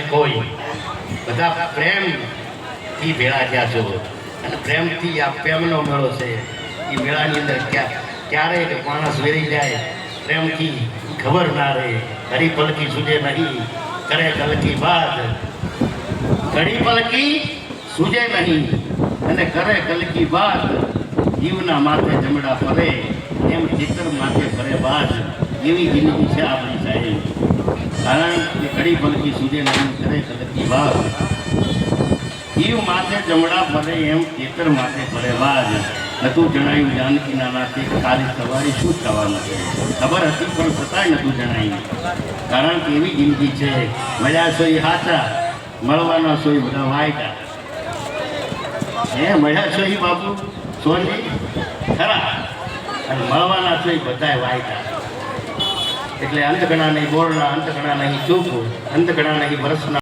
કોઈ. બધા પ્રેમથી ભેળા થયા છો. અને પ્રેમથી આ પ્રેમનો મેળો છે. એ મેળાની અંદર ક્યાં, ક્યારેય માણસ વેરી જાય. પ્રેમથી ખબર ના રહે. ઘડી પલકી સુજે નહીં. કરે કલકી બાદ. ઘડી પલકી સુજે નહીં. અને કરે કલકી બાદ જીવના માથે જમડા ફરે. એમ ચિત્ર માથે ફરે બાદ. એવી જિંદગી છે આપણી સાહેબ. કારણ ઘડી ભલકી સૂર્ય નામ કરે કલકી બાદ જીવ માથે જમડા ફરે એમ ખેતર માથે ફરે બાદ નતું જણાયું જાનકી નાના તે કાલી સવારે શું થવાનું છે? ખબર હતી, પણ છતાંય નતું જણાયું. કારણ કે એવી જિંદગી છે. મળ્યા સોય હાચા, મળવાના સોય બધા વાયટા. હે, મળ્યા એ બાપુ? સોની ખરા. અને મળવાના છો એ બધાય વાયકા એટલે અંતગણા નહીં બોરણા અંતગણા નહીં ચૂપ અંતગણા નહીં વર્ષના